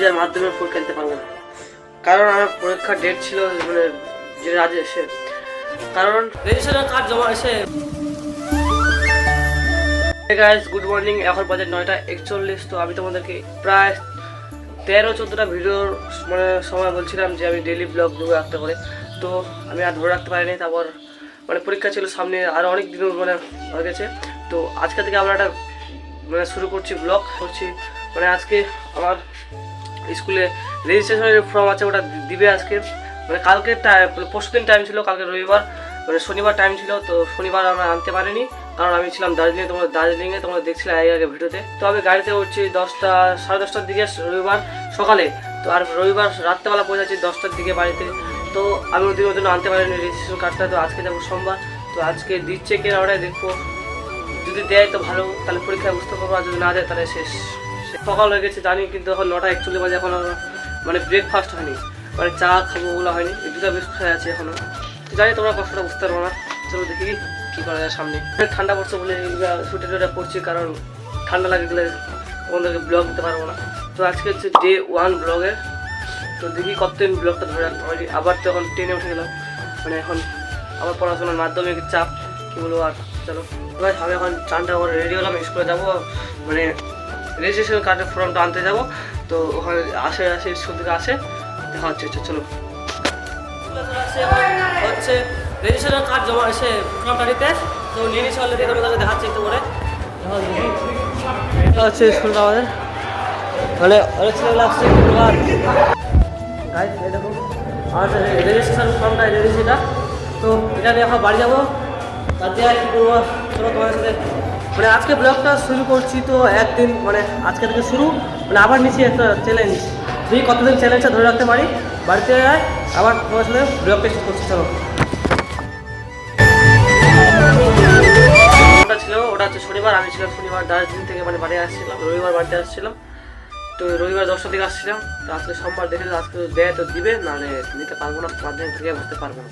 যে আর মাধ্যমিক পরীক্ষা দিতে পারব না। কারণ আমার পরীক্ষার ডেট ছিল মানে যে রাজে এসে কারণ রেজিস্ট্রেশন কার্ড জমা এসে গাইস গুড মর্নিং এখন বাজে নয়টা একচল্লিশ তো আমি তোমাদেরকে প্রায় তেরো চোদ্দোটা ভিডিওর মানে সময় বলছিলাম যে আমি ডেলি ব্লগ দেবো রাখতে করে। তো আমি আর ধরে রাখতে পারিনি তারপর মানে পরীক্ষা ছিল সামনে আরও অনেক দিন মানে হয়ে গেছে। তো আজকে থেকে আমরা একটা মানে শুরু করছি ব্লগ করছি। মানে আজকে আমার স্কুলে রেজিস্ট্রেশনের ফর্ম আছে, ওটা দিবে আজকে। মানে কালকে পরশু দিন টাইম ছিল, কালকে রবিবার। মানে শনিবার টাইম ছিল, তো শনিবার আমরা আনতে পারিনি, কারণ আমি ছিলাম দার্জিলিং তোমরা দার্জিলিংয়ে তোমরা দেখছিলে আগে আগে ভিডিওতে। তো আমি গাড়িতে উঠছি দশটা, সাড়ে দশটার দিকে রবিবার সকালে। তো আর রবিবার রাত্রেবেলা পৌঁছাচ্ছি দশটার দিকে বাড়িতে। তো আমি ওদিন ওদিন আনতে পারিনি রেজিস্ট্রেশন কার্ডটা তো আজকে যাব সোমবার। তো আজকে দিচ্ছে কিনা ওটাই দেখব। যদি দেয় তো ভালো, তাহলে পরীক্ষায় বুঝতে পারব, আর যদি না দেয় তাহলে শেষ। সকাল হয়ে গেছে, জানি কিন্তু এখন নটা একচল্লিশ বাজে, এখন মানে ব্রেকফাস্ট হয়নি। মানে চা খাব ওগুলো হয়নি দুটো বিস্কুট খাই আছে এখনও। তো জানি তোমরা কষ্টটা বুঝতে পারব না, চলো দেখি কী করা যায় সামনে। ঠান্ডা পড়ছে বলে ছুটি টুটা পড়ছি, কারণ ঠান্ডা লাগে গেলে তোমাদেরকে ব্লগ দিতে পারব না। তো আজকে হচ্ছে ডে ওয়ান ব্লগের তো দেখি কতদিন ব্লগটা ধরে রাখতে পারি আবার তো এখন ট্রেনে উঠে গেলাম। মানে এখন আবার পড়াশোনার মাধ্যমিক চাপ, কী বলব আর, চলো। এবার আমি এখন চানটা করে রেডি হলাম, স্কুলে যাব। মানে রেজিস্ট্রেশন কার্ডের ফর্মটা আনতে যাব। তো ওখানে আসে আসে স্কুল থেকে আসে। দেখা হচ্ছে হচ্ছে চলো। হচ্ছে রেজিস্ট্রেশন কার্ড জমা এসে ফর্মটা নিতে। তো নিয়ে নিচ্ছে অলরেডি তোমাদেরকে দেখাচ্ছি একটু করে এটা হচ্ছে স্কুলটা আমাদের। মানে অনেক ছেলেগুলো আসছে গাইজ এই দেখো আমার রেজিস্ট্রেশন ফর্মটা রেডি সেটা তো এটা নিয়ে এখন বাড়ি যাব। তার দিয়ে আর কি করব? চলো তোমার সাথে মানে আজকে ব্লগটা শুরু করছি তো একদিন মানে আজকে থেকে শুরু মানে আবার নিচ্ছি একটা চ্যালেঞ্জ দেখি কতদিন চ্যালেঞ্জটা ধরে রাখতে পারি? বাড়িতে আবার তোমার সাথে ব্লগটা শুরু করছি, চলো। ওটা ছিল, ওটা হচ্ছে শনিবার, আমি ছিলাম শনিবার দার্জিলিং থেকে মানে বাড়ি আসছিলাম, রবিবার বাড়িতে আসছিলাম। তো রবিবার দশটার দিকে আসছিলাম, তো আজকে সোমবার দেখে আজকে দেয় তো দিবে, নাহলে নিতে পারব না মাধ্যমিক থেকে বুঝতে পারব না।